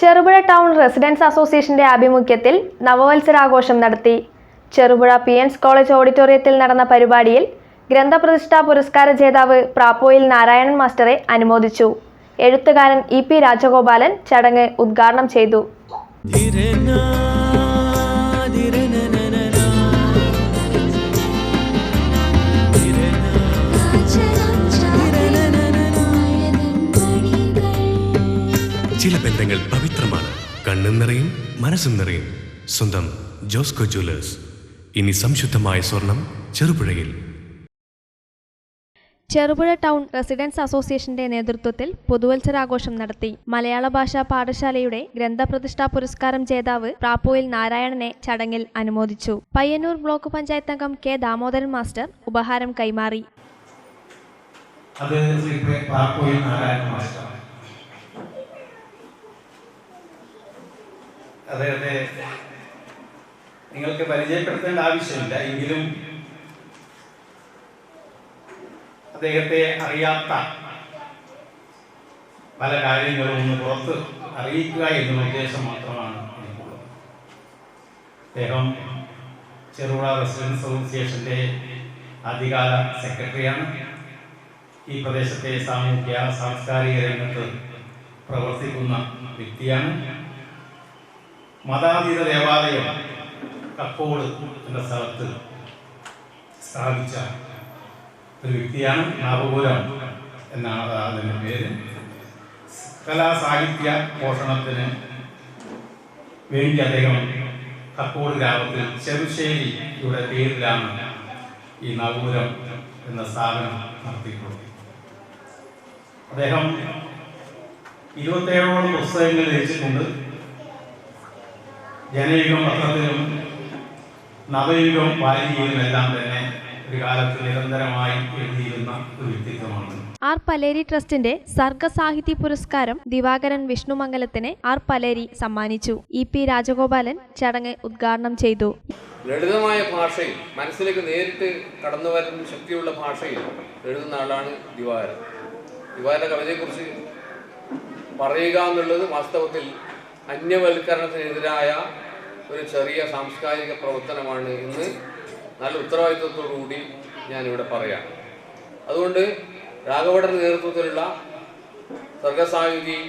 Cherupuzha town residence അസോസിയേഷന്റെ ആഭിമുഖ്യത്തിൽ നവവത്സരാഘോഷം നടത്തി. ചെറുപുഴ പി എൻസ് കോളേജ് ഓഡിറ്റോറിയത്തിൽ നടന്ന പരിപാടിയിൽ ഗ്രന്ഥപ്രതിഷ്ഠാ പുരസ്കാര ജേതാവ് പ്രാപ്പോയിൽ നാരായണൻ മാസ്റ്ററെ അനുമോദിച്ചു. എഴുത്തുകാരൻ ഇ പി രാജഗോപാലൻ ചടങ്ങ് ഉദ്ഘാടനം ചെയ്തു. ബന്ധങ്ങൾ പവിത്രമാണ്. കണ്ണും നിറയും മനസ്സും നിറയും. സ്വന്തം ജോസ്കോ ജ്വല്ലേഴ്സ്. ഇനി സംശുദ്ധമായ സ്വർണം ചെറുപുഴയിൽ. ചെറുപുഴ ടൗൺ റെസിഡൻസ് അസോസിയേഷന്റെ നേതൃത്വത്തിൽ പുതുവത്സരാഘോഷം നടത്തി. മലയാള ഭാഷാ പാഠശാലയുടെ ഗ്രന്ഥപ്രതിഷ്ഠാ പുരസ്കാരം ജേതാവ് പ്രാപ്പോയിൽ നാരായണനെ ചടങ്ങിൽ അനുമോദിച്ചു. പയ്യന്നൂർ ബ്ലോക്ക് പഞ്ചായത്ത് അംഗം കെ ദാമോദരൻ മാസ്റ്റർ ഉപഹാരം കൈമാറി. അത് ശ്രീ പാർക്കോയിൽ നാരായണ മാസ്റ്റർ. അദ്ദേഹത്തെ നിങ്ങൾക്ക് പരിചയപ്പെടുത്തേണ്ട ആവശ്യമില്ല എങ്കിലും അദ്ദേഹത്തെ അറിയാത്ത പല കാര്യങ്ങളും ഒന്ന് പുറത്ത് അറിയിക്കുക എന്നുള്ള ഉദ്ദേശം മാത്രമാണ് അദ്ദേഹം ചെറുപുഴ റെസിഡൻസ് അസോസിയേഷന്റെ അധികാര സെക്രട്ടറിയാണ്. ഈ പ്രദേശത്തെ സാമൂഹ്യ സാംസ്കാരിക രംഗത്ത് പ്രവർത്തിക്കുന്ന വ്യക്തിയാണ്. മതാതീത ദേവാലയം കക്കോട് എന്ന സ്ഥലത്ത് സ്ഥാപിച്ച ഒരു വ്യക്തിയാണ് നാഗപുരം എന്നാണ് അതിന്റെ പേര്. കലാസാഹിത്യ പോഷണത്തിന് വേണ്ടി അദ്ദേഹം കക്കോട് ഗ്രാമത്തിൽ ചെറുശ്ശേരിയുടെ പേരിലാണ് ഈ നവപുരം എന്ന സ്ഥാപനം നടത്തിയിട്ടുള്ളത്. അദ്ദേഹം ഇരുപത്തേഴോളം പുസ്തകങ്ങൾ രചിച്ചിട്ടുണ്ട്. ജനയുഗം പത്രത്തിലും നവയുഗം വാരികയിലും എല്ലാം തന്നെ ഒരു കാലത്ത് നിരന്തരമായി എഴുതിയിരുന്ന ഒരു വ്യക്തിത്വമാണ്. ആർ പലേരി ട്രസ്റ്റിന്റെ സർഗസാഹിത്യ പുരസ്കാരം ദിവാകരൻ വിഷ്ണുമംഗലത്തിന് ആർ പലേരി സമ്മാനിച്ചു. ഇ പി രാജഗോപാലൻ ചടങ്ങ് ഉദ്ഘാടനം ചെയ്തു. ലളിതമായ ഭാഷയിൽ മനസ്സിലേക്ക് നേരിട്ട് കടന്നു വരുന്ന ശക്തിയുള്ള ഭാഷയിൽ എഴുതുന്ന ആളാണ് ദിവാകരൻ. ദിവാകരന്റെ കവിതയെക്കുറിച്ച് പറയുക എന്നുള്ളത് വാസ്തവത്തിൽ അന്യവൽക്കരണത്തിനെതിരായ ഒരു ചെറിയ സാംസ്കാരിക പ്രവർത്തനമാണ് എന്ന് നല്ല ഉത്തരവാദിത്വത്തോടുകൂടി ഞാനിവിടെ പറയാം. അതുകൊണ്ട് രാഘവയുടെ നേതൃത്വത്തിലുള്ള സർഗസായുധിയുടെ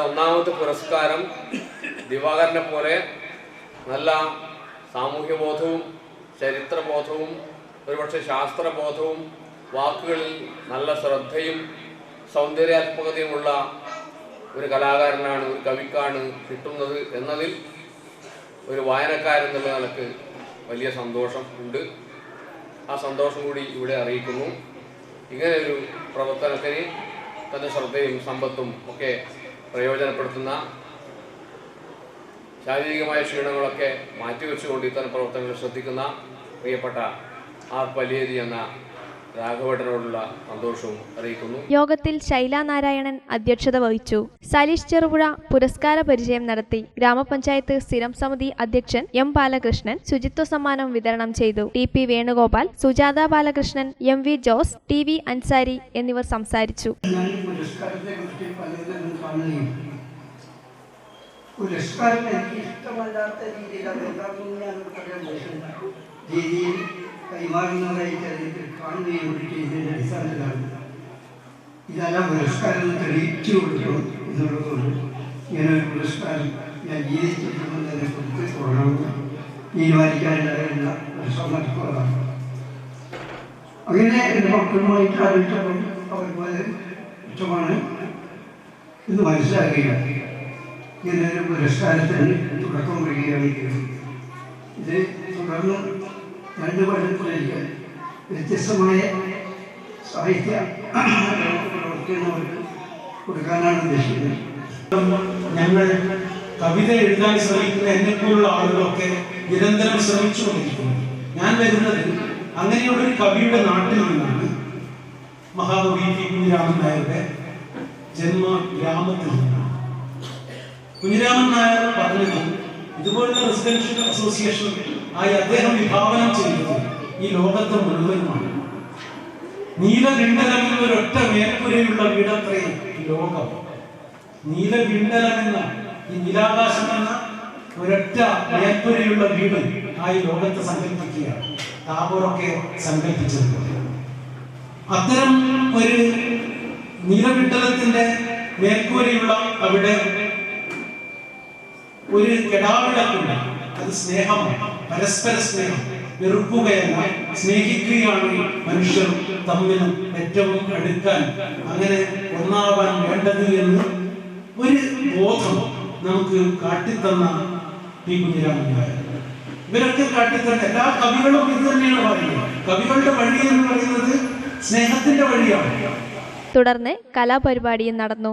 ഒന്നാമത്തെ പുരസ്കാരം ദിവാകരനെ പോലെ നല്ല സാമൂഹ്യബോധവും ചരിത്രബോധവും ഒരുപക്ഷെ ശാസ്ത്രബോധവും വാക്കുകളിൽ നല്ല ശ്രദ്ധയും സൗന്ദര്യാത്മകതയുമുള്ള ഒരു കലാകാരനാണ് ഒരു കവിക്കാണ് കിട്ടുന്നത് എന്നതിൽ ഒരു വായനക്കാരൻ എന്നുള്ള നിലയ്ക്ക് വലിയ സന്തോഷം ഉണ്ട്. ആ സന്തോഷം കൂടി ഇവിടെ അറിയിക്കുന്നു. ഇങ്ങനെ ഒരു പ്രവർത്തനത്തിന് തന്റെ ശ്രദ്ധയും സമ്പത്തും ഒക്കെ പ്രയോജനപ്പെടുത്തുന്ന ശാരീരികമായ ക്ഷീണങ്ങളൊക്കെ മാറ്റിവെച്ചുകൊണ്ട് ഇത്തരം പ്രവർത്തനങ്ങൾ ശ്രദ്ധിക്കുന്ന പ്രിയപ്പെട്ട ആർ പലിയേരി എന്ന രാഘവേട്ടനോടുള്ള സന്തോഷവും അറിയിക്കുന്നു. യോഗത്തിൽ ശൈല നാരായണൻ അധ്യക്ഷത വഹിച്ചു. സലീഷ് ചെറുപുഴ പുരസ്കാര പരിചയം നടത്തി ഗ്രാമപഞ്ചായത്ത് സ്ഥിരം സമിതി അധ്യക്ഷൻ എം ബാലകൃഷ്ണൻ ശുചിത്വ സമ്മാനം വിതരണം ചെയ്തു. T P Venugopal Sujatha Balakrishnan M V Jose T V Ansari എന്നിവർ സംസാരിച്ചു. പുരസ്കാരം എനിക്ക് ഇഷ്ടമല്ലാത്ത രീതിയിൽ അത് എന്താണെന്ന് ഞാൻ പറയാൻ രീതിയിൽ കൈമാറുന്നതായി ചരിത്രത്തിൽ കാണുകയും ചെയ്തതിന്റെ അടിസ്ഥാനത്തിലാണ് ഇതെല്ലാം പുരസ്കാരം തെളിയിച്ചു കൊടുക്കണം എന്നുള്ളതുകൊണ്ട് ഇങ്ങനെ ഒരു പുരസ്കാരം ഞാൻ ജീവിച്ചിരിക്കുന്നതിനെ കുറിച്ച് തുടരണമെന്ന് തീരുമാനിക്കാനുള്ള ഒരു സന്ദർഭമാണ് അങ്ങനെ എന്റെ മക്കളുമായിട്ട് ആലോചിച്ചപ്പോൾ അവർ പോലെ ഇഷ്ടമാണ് ഇത് മനസ്സിലാക്കുകയാണ് ഇങ്ങനെ ഒരു പുരസ്കാരത്തിന് തുടക്കം വരികയാണ് ഇത് തുടർന്ന് രണ്ട് കൊല്ലത്തിലേക്ക് വ്യത്യസ്തമായ സാഹിത്യ പ്രവർത്തിക്കുന്നവർക്ക് കൊടുക്കാനാണ് ഉദ്ദേശിക്കുന്നത്. ഞങ്ങൾ കവിത എഴുതാൻ ശ്രമിക്കുന്ന എന്നെ പോലുള്ള ആളുകളൊക്കെ നിരന്തരം ശ്രമിച്ചുകൊണ്ടിരിക്കുന്നു. ഞാൻ വരുന്നത് അങ്ങനെയുള്ളൊരു കവിയുടെ നാട്ടിൽ നിന്നാണ്. മഹാകവി കെ കുഞ്ഞിരാമൻ നായരുടെ ജന്മ ഗ്രാമത്തിൽ നിന്നാണ്. കുഞ്ഞിരാമൻ നായർ പറഞ്ഞത് ഇതുപോലുള്ള റെസിഡൻഷ്യൽ അസോസിയേഷൻ ആയി അദ്ദേഹം വിഭാവനം ചെയ്തത് ഈ ലോകത്തെ മുഴുവനുമാണ്. നീലഗണ്ഡലത്തിൽ ഒരൊറ്റ മേൽപ്പുരയുള്ള വീടത്രയും ഈ ലോകം. നീലവിണ്ടലം എന്ന ഈ നീലാകാശം എന്ന ഒരൊറ്റ മേൽപ്പുരയുള്ള വീട് ആയി ലോകത്തെ സങ്കല്പിക്കുക താപോറൊക്കെ സങ്കല്പിച്ചത് അത്തരം ഒരു നീലവിണ്ടലത്തിന്റെ മേൽക്കൂരയുള്ള അവിടെ ഒരു കെടാവിളക്കുണ്ട് അത് സ്നേഹമാണ് പരസ്പര സ്നേഹം വെറുക്കുകയല്ല സ്നേഹിക്കുകയാണ് മനുഷ്യർ തമ്മിൽ ഏറ്റവും അടുക്കാൻ. അങ്ങനെ ഒന്നാവാൻ വേണ്ടത് എന്ന് ഒരു ബോധം നമുക്ക് കാട്ടിത്തന്ന പി കുഞ്ഞിരാമൻ നായർ ഇവരൊക്കെ കാട്ടിത്തന്ന എല്ലാ കവികളും ഇത് തന്നെയാണ് പറയുന്നത്. കവികളുടെ വഴി എന്ന് പറയുന്നത് സ്നേഹത്തിന്റെ വഴിയാണ്. തുടർന്ന് കലാപരിപാടിയും നടന്നു.